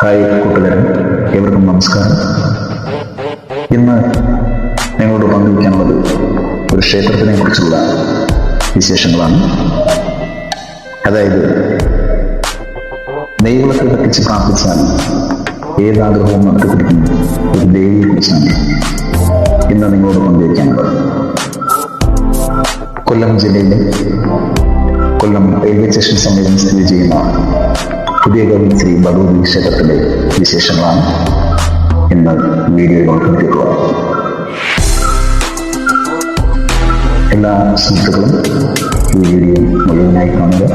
Hi കൂട്ടുകാരൻ ഏവർക്കും നമസ്കാരം. ഇന്ന് നിങ്ങളോട് പങ്കുവയ്ക്കാനുള്ളത് ഒരു ക്ഷേത്രത്തിനെ കുറിച്ചുള്ള വിശേഷങ്ങളാണ്. അതായത് ദൈവത്തെ കത്തിച്ച് പ്രാർത്ഥിച്ചാൽ ഏതാഗ്രഹവും നടത്തി പിടിക്കുന്ന ഒരു ദേവിയെ കുറിച്ചാണ് ഇന്ന് നിങ്ങളോട് പങ്കുവയ്ക്കാനുള്ളത് കൊല്ലം ജില്ലയിലെ കൊല്ലം റെയിൽവേ സ്റ്റേഷൻ സമീപം സ്ഥിതി ചെയ്യുന്ന പുതിയ കവി ശ്രീ ഭഗവതി ക്ഷേത്രത്തിലെ വിശേഷങ്ങളാണ്. ഇന്ന് വീഡിയോയിൽ ഉൾപ്പെടുത്തിയിട്ടുള്ളത് എല്ലാ സുഹൃത്തുക്കളും ഈ വീഡിയോ മുഴുവനായി കാണുക.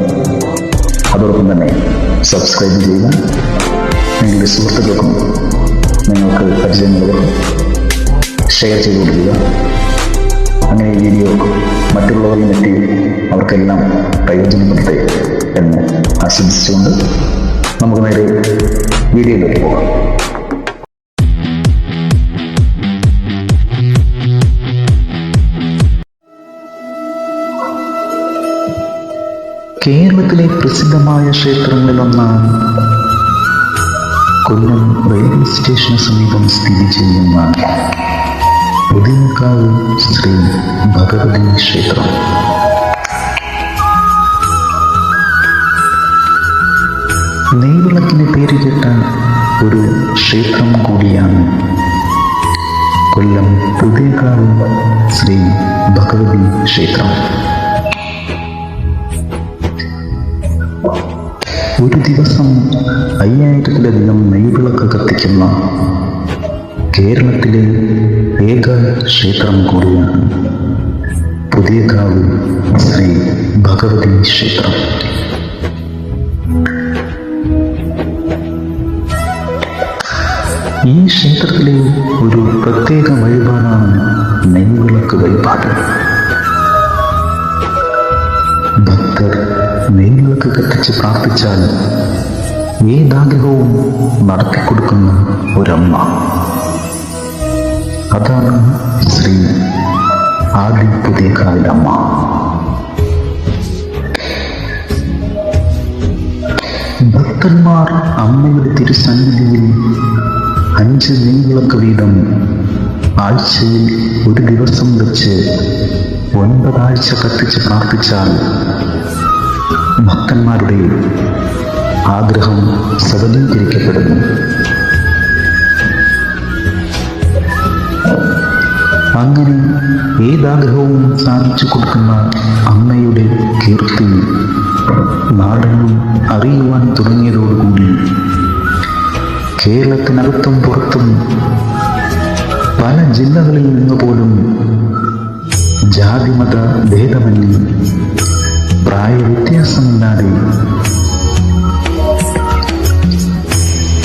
അതോടൊപ്പം തന്നെ സബ്സ്ക്രൈബ് ചെയ്യുക. നിങ്ങളുടെ സുഹൃത്തുക്കൾക്കും നിങ്ങൾക്ക് പരിചയങ്ങളും ഷെയർ ചെയ്ത് കൊടുക്കുക അങ്ങനെ ഈ വീഡിയോ മറ്റുള്ളവരിലും എത്തി അവർക്കെല്ലാം പ്രയോജനപ്പെടട്ടെ എന്ന് ആശംസിച്ചുകൊണ്ട് നമുക്ക് നേരെ വീഡിയോയിലേക്ക് പോകാം. കേരളത്തിലെ പ്രസിദ്ധമായ ക്ഷേത്രങ്ങളിലൊന്നാണ് കൊല്ലം റെയിൽവേ സ്റ്റേഷന് സമീപം സ്ഥിതി ചെയ്യുന്ന പുതിയക്കാവ് ശ്രീ ഭഗവതി ക്ഷേത്രം. നെയ്വിളക്കിന് പേരുകെട്ട ഒരു ക്ഷേത്രം കൂടിയാണ് കൊല്ലം പുതിയക്കാവ് ശ്രീ ഭഗവതി ക്ഷേത്രം. ഒരു ദിവസം അയ്യായിരത്തിലധികം നെയ്വിളക്ക് കത്തിക്കുന്ന കേരളത്തിലെ ഏക ക്ഷേത്രം കൂടിയാണ് പുതിയകാവ് ശ്രീ ഭഗവതി ക്ഷേത്രം. ക്ഷേത്രത്തിലെ ഒരു പ്രത്യേക വഴിപാടാണ് നെയ്വിളക്ക് വഴിപാട്. ഭക്തർ നെയ്വിളക്ക് കത്തിച്ച് പ്രാർത്ഥിച്ചാൽ ഏതാഗ്രഹവും നടത്തിക്കൊടുക്കുന്ന ഒരമ്മ. അതാണ് ശ്രീ ആദി ഭക്തന്മാർ അമ്മയുടെ തിരുസന്നിധിയിൽ അഞ്ച് നെയ്വിളക്ക് വീതം ആഴ്ചയിൽ ഒരു ദിവസം വെച്ച് ഒൻപതാഴ്ച കത്തിച്ച് പ്രാർത്ഥിച്ചാൽ ഭക്തന്മാരുടെ ആഗ്രഹം സബലീകരിക്കപ്പെടുന്നു. അങ്ങനെ ഏതാഗ്രഹവും സാധിച്ചു കൊടുക്കുന്ന അമ്മയുടെ കീർത്തി നാടെങ്ങും അറിയുവാൻ തുടങ്ങിയതോടുകൂടി കേരളത്തിനകത്തും പുറത്തും പല ജില്ലകളിൽ നിന്ന് പോലും ജാതിമത ഭേദമന്യേ പ്രായവ്യത്യാസമില്ലാതെ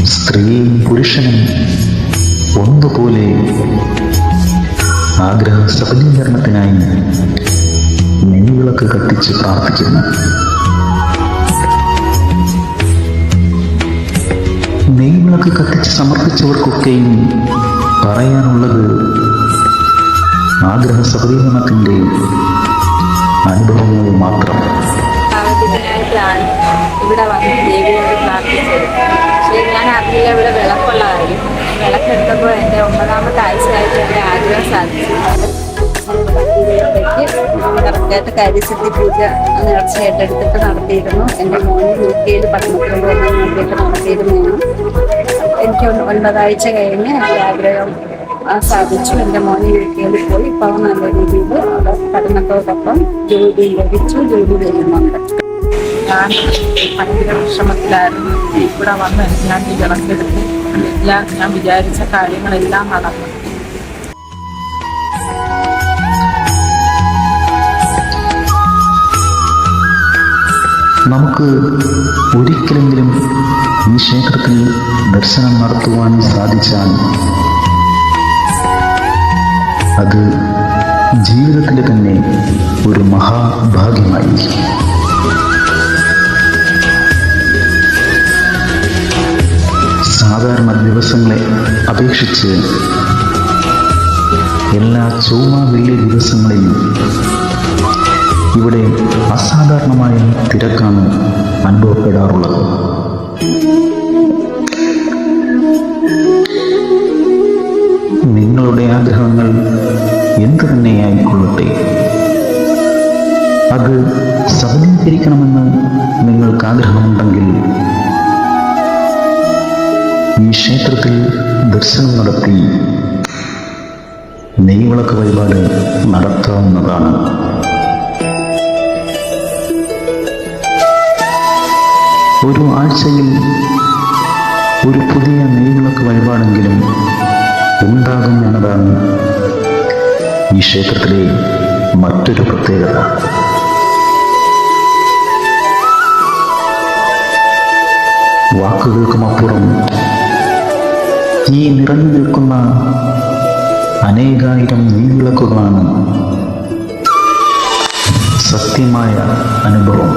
സ്ത്രീയും പുരുഷനും ഒന്നുപോലെ ആഗ്രഹ സഫലീകരണത്തിനായി നെയ്വിളക്ക് കത്തിച്ച് പ്രാർത്ഥിക്കുന്നു. നെയ്വിളക്ക് കത്തിച്ച് സമർപ്പിച്ചവർക്കൊക്കെയും പറയാനുള്ളത് ആഗ്രഹ സഹീകരണത്തിന്റെ അനുഭവങ്ങൾ മാത്രം. ഇവിടെ ഞാൻ കറക്റ്റായിട്ട് കാര്യസിദ്ധി പൂജ നേർച്ചയായിട്ട് എടുത്തിട്ട് നടത്തിയിരുന്നു. എന്റെ മോന് യു കെയിൽ വേണ്ടിയിട്ട് നടത്തിയിരുന്നു എനിക്ക് ഒൻപതാഴ്ച കഴിഞ്ഞ് എന്റെ ആഗ്രഹം സാധിച്ചു. എന്റെ മോനെ വീട്ടിൽ പോയി. ഇപ്പോൾ നല്ല രീതിയിൽ പഠനത്തോടൊപ്പം ജോലി ലഭിച്ചു ജോലി ചെയ്യുന്നുണ്ട്. ഞാൻ ഭയങ്കര വിഷമത്തിലായിരുന്നു ഇവിടെ വന്ന് ഞാൻ ഈ വിളക്കെടുത്ത്. എല്ലാം ഞാൻ വിചാരിച്ച കാര്യങ്ങളെല്ലാം നടന്നു. നമുക്ക് ഒരിക്കലെങ്കിലും ഈ ക്ഷേത്രത്തിൽ ദർശനം നടത്തുവാൻ സാധിച്ചാൽ അത് ജീവിതത്തിലെ തന്നെ ഒരു മഹാഭാഗ്യമായിരിക്കും. സാധാരണ ദിവസങ്ങളെ അപേക്ഷിച്ച് എല്ലാ ചൊവ്വ വെള്ളി ദിവസങ്ങളിലും ഇവിടെ അസാധാരണമായ തിരക്കാണ് അനുഭവപ്പെടാറുള്ളത്. ദർശനം നടത്തി നെയ്വിളക്ക് വഴിപാട് നടത്താവുന്നതാണ്. ഒരു ആഴ്ചയിൽ ഒരു പുതിയ നെയ്വിളക്ക് വഴിപാടെങ്കിലും ഉണ്ടാകും എന്നതാണ് ഈ ക്ഷേത്രത്തിലെ മറ്റൊരു പ്രത്യേകത. വാക്കുകൾക്കുമപ്പുറം ഈ നിറഞ്ഞു നിൽക്കുന്ന അനേകായിരം നെയ്വിളക്കുകളാണ് സത്യമായ അനുഭവം.